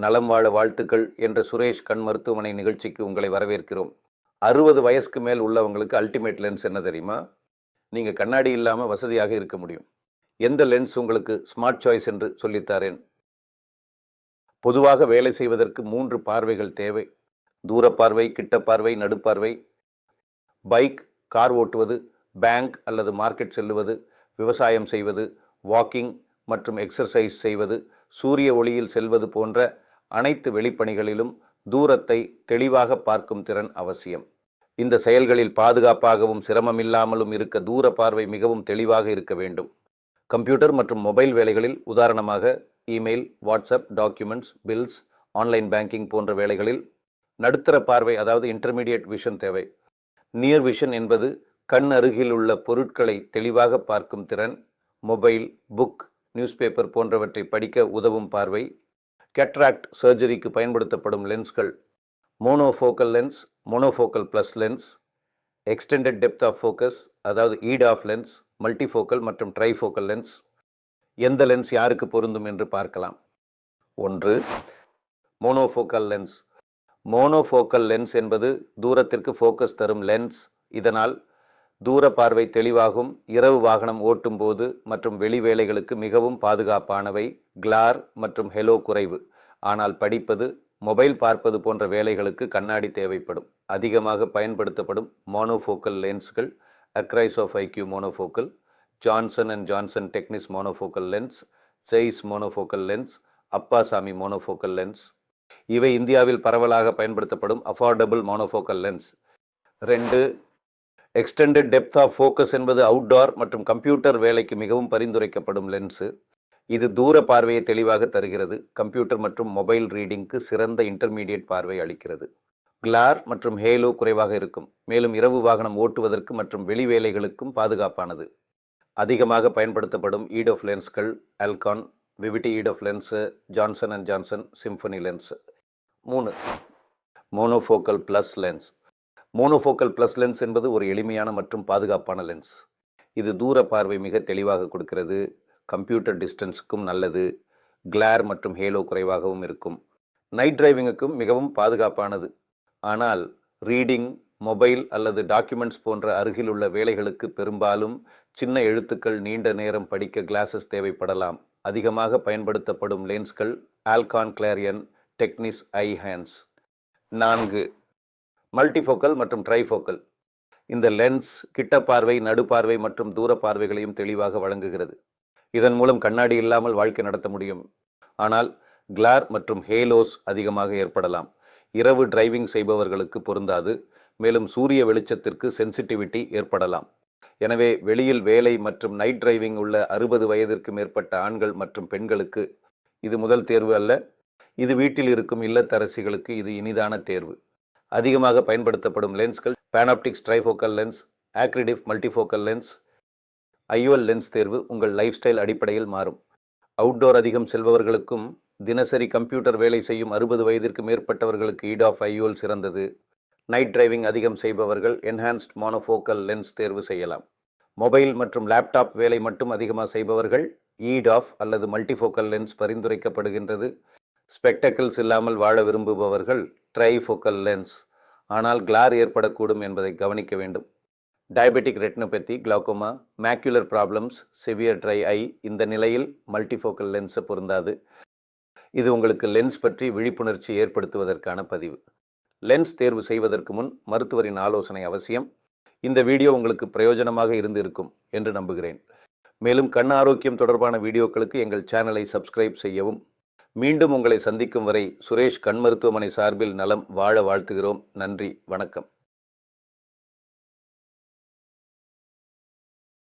நலம் வாழ வாழ்த்துக்கள் என்ற சுரேஷ் கண் மருத்துவமனை நிகழ்ச்சிக்கு உங்களை வரவேற்கிறோம். அறுபது வயசுக்கு மேல் உள்ளவங்களுக்கு அல்டிமேட் லென்ஸ் என்ன தெரியுமா? நீங்கள் கண்ணாடி இல்லாமல் வசதியாக இருக்க முடியும். எந்த லென்ஸ் உங்களுக்கு ஸ்மார்ட் சாய்ஸ் என்று சொல்லித்தாரேன். பொதுவாக வேலை செய்வதற்கு மூன்று பார்வைகள் தேவை. தூர பார்வை கிட்ட பார்வை நடுப்பார்வை. பைக் கார் ஓட்டுவது பேங்க் அல்லது மார்க்கெட் செல்லுவது விவசாயம் செய்வது வாக்கிங் மற்றும் எக்ஸர்சைஸ் செய்வது சூரிய ஒளியில் செல்வது போன்ற அனைத்து வெளிப்பணிகளிலும் தூரத்தை தெளிவாக பார்க்கும் திறன் அவசியம். இந்த செயல்களில் பாதுகாப்பாகவும் சிரமமில்லாமலும் இருக்க தூர பார்வை மிகவும் தெளிவாக இருக்க வேண்டும். கம்ப்யூட்டர் மற்றும் மொபைல் வேலைகளில் உதாரணமாக email WhatsApp documents bills online banking போன்ற வேலைகளில் நடுத்தர பார்வை அதாவது இன்டர்மீடியட் விஷன் தேவை. நியர் விஷன் என்பது கண் அருகில் உள்ள பொருட்களை தெளிவாக பார்க்கும் திறன் மொபைல் புக் நியூஸ் பேப்பர் போன்றவற்றை படிக்க உதவும் பார்வை கேட்ராக்ட் சர்ஜரிக்கு பயன்படுத்தப்படும் லென்ஸ்கள் monofocal lens monofocal plus lens extended depth of focus அதாவது ஈட் ஆஃப் லென்ஸ் மல்டிஃபோக்கல் மற்றும் ட்ரைஃபோக்கல் லென்ஸ். எந்த லென்ஸ் யாருக்கு பொருந்தும் என்று பார்க்கலாம். ஒன்று மோனோஃபோக்கல் லென்ஸ். மோனோஃபோக்கல் லென்ஸ் என்பது தூரத்திற்கு ஃபோக்கஸ் தரும் லென்ஸ். இதனால் தூர பார்வை தெளிவாகும் இரவு வாகனம் ஓட்டும் போது மற்றும் வெளி வேலைகளுக்கு மிகவும் பாதுகாப்பானவை கிளார் மற்றும் ஹெலோ குறைவு. ஆனால் படிப்பது மொபைல் பார்ப்பது போன்ற வேலைகளுக்கு கண்ணாடி தேவைப்படும். அதிகமாக பயன்படுத்தப்படும் monofocal லென்ஸ்கள் AcrySof IQ monofocal Johnson and Johnson Tecnis monofocal lens Zeiss monofocal lens Appasamy monofocal lens இவை இந்தியாவில் பரவலாக பயன்படுத்தப்படும் அஃபோர்டபுள் மோனோஃபோக்கல் லென்ஸ் ரெண்டு எக்ஸ்டெண்டட் டெப்த் ஆஃப் ஃபோக்கஸ் என்பது அவுட்டோர் மற்றும் கம்ப்யூட்டர் வேலைக்கு மிகவும் பரிந்துரைக்கப்படும் லென்ஸு இது தூர பார்வையை தெளிவாக தருகிறது. கம்ப்யூட்டர் மற்றும் மொபைல் ரீடிங்க்கு சிறந்த இன்டர்மீடியட் பார்வை அளிக்கிறது. கிளார் மற்றும் ஹேலோ குறைவாக இருக்கும். மேலும் இரவு வாகனம் ஓட்டுவதற்கு மற்றும் வெளி வேலைகளுக்கும் பாதுகாப்பானது. அதிகமாக பயன்படுத்தப்படும் EDOF லென்ஸ்கள் Alcon Vivity EDOF lens Johnson and Johnson Symfony lens மூணு. Monofocal plus lens monofocal plus lens என்பது ஒரு எளிமையான மற்றும் பாதுகாப்பான லென்ஸ் இது தூர பார்வை மிக தெளிவாக கொடுக்கிறது. கம்ப்யூட்டர் டிஸ்டன்ஸுக்கும் நல்லது. கிளார் மற்றும் ஹேலோ குறைவாகவும் இருக்கும். நைட் டிரைவிங்குக்கும் மிகவும் பாதுகாப்பானது. ஆனால் ரீடிங் மொபைல் அல்லது டாக்குமெண்ட்ஸ் போன்ற அருகில் உள்ள வேலைகளுக்கு பெரும்பாலும் சின்ன எழுத்துக்கள் நீண்ட நேரம் படிக்க கிளாஸஸ் தேவைப்படலாம். அதிகமாக பயன்படுத்தப்படும் லென்ஸ்கள் ஆல்கான் கிளாரியன் டெக்னிஸ் ஐ ஹேண்ட்ஸ் நான்கு மல்டிஃபோக்கல் மற்றும் ட்ரைஃபோக்கல் இந்த லென்ஸ் கிட்ட பார்வை நடுப்பார்வை மற்றும் தூர பார்வைகளையும் தெளிவாக வழங்குகிறது. இதன் மூலம் கண்ணாடி இல்லாமல் வாழ்க்கை நடத்த முடியும். ஆனால் கிளார் மற்றும் ஹேலோஸ் அதிகமாக ஏற்படலாம். இரவு டிரைவிங் செய்பவர்களுக்கு பொருந்தாது. மேலும் சூரிய வெளிச்சத்திற்கு சென்சிட்டிவிட்டி ஏற்படலாம். எனவே வெளியில் வேலை மற்றும் நைட் டிரைவிங் உள்ள அறுபது வயதிற்கு மேற்பட்ட ஆண்கள் மற்றும் பெண்களுக்கு இது முதல் தேர்வு அல்ல. இது வீட்டில் இருக்கும் இல்லத்தரசிகளுக்கு இது இனிதான தேர்வு. அதிகமாக பயன்படுத்தப்படும் லென்ஸ்கள் பேனாப்டிக்ஸ் ட்ரைஃபோக்கல் லென்ஸ் ஆக்ரிடிஃப் மல்டிஃபோக்கல் லென்ஸ் ஐஓஎல் லென்ஸ் தேர்வு உங்கள் லைஃப் ஸ்டைல் அடிப்படையில் மாறும். அவுட்டோர் அதிகம் செல்பவர்களுக்கும் தினசரி கம்ப்யூட்டர் வேலை செய்யும் அறுபது வயதிற்கு மேற்பட்டவர்களுக்கு ஈட் ஆஃப் ஐஓஎல் சிறந்தது. நைட் டிரைவிங் அதிகம் செய்பவர்கள் என்ஹான்ஸ்ட் மோனோஃபோக்கல் லென்ஸ் தேர்வு செய்யலாம். மொபைல் மற்றும் லேப்டாப் வேலை மட்டும் அதிகமாக செய்பவர்கள் ஈட் ஆஃப் அல்லது மல்டிஃபோக்கல் லென்ஸ் பரிந்துரைக்கப்படுகின்றது. ஸ்பெக்டக்கிள்ஸ் இல்லாமல் வாழ விரும்புபவர்கள் ட்ரைஃபோக்கல் லென்ஸ் ஆனால் கிளார் ஏற்படக்கூடும் என்பதை கவனிக்க வேண்டும். Diabetic retinopathy glaucoma macular problems severe dry eye இந்த நிலையில் மல்டிஃபோக்கல் லென்ஸை பொருந்தாது. இது உங்களுக்கு லென்ஸ் பற்றி விழிப்புணர்ச்சி ஏற்படுத்துவதற்கான பதிவு. லென்ஸ் தேர்வு செய்வதற்கு முன் மருத்துவரின் ஆலோசனை அவசியம். இந்த வீடியோ உங்களுக்கு பிரயோஜனமாக இருந்து இருக்கும் என்று நம்புகிறேன். மேலும் கண் ஆரோக்கியம் தொடர்பான வீடியோக்களுக்கு எங்கள் சேனலை சப்ஸ்கிரைப் செய்யவும் மீண்டும் உங்களை சந்திக்கும் வரை சுரேஷ் கண் மருத்துவமனை சார்பில் நலம் வாழ வாழ்த்துகிறோம். நன்றி. வணக்கம்.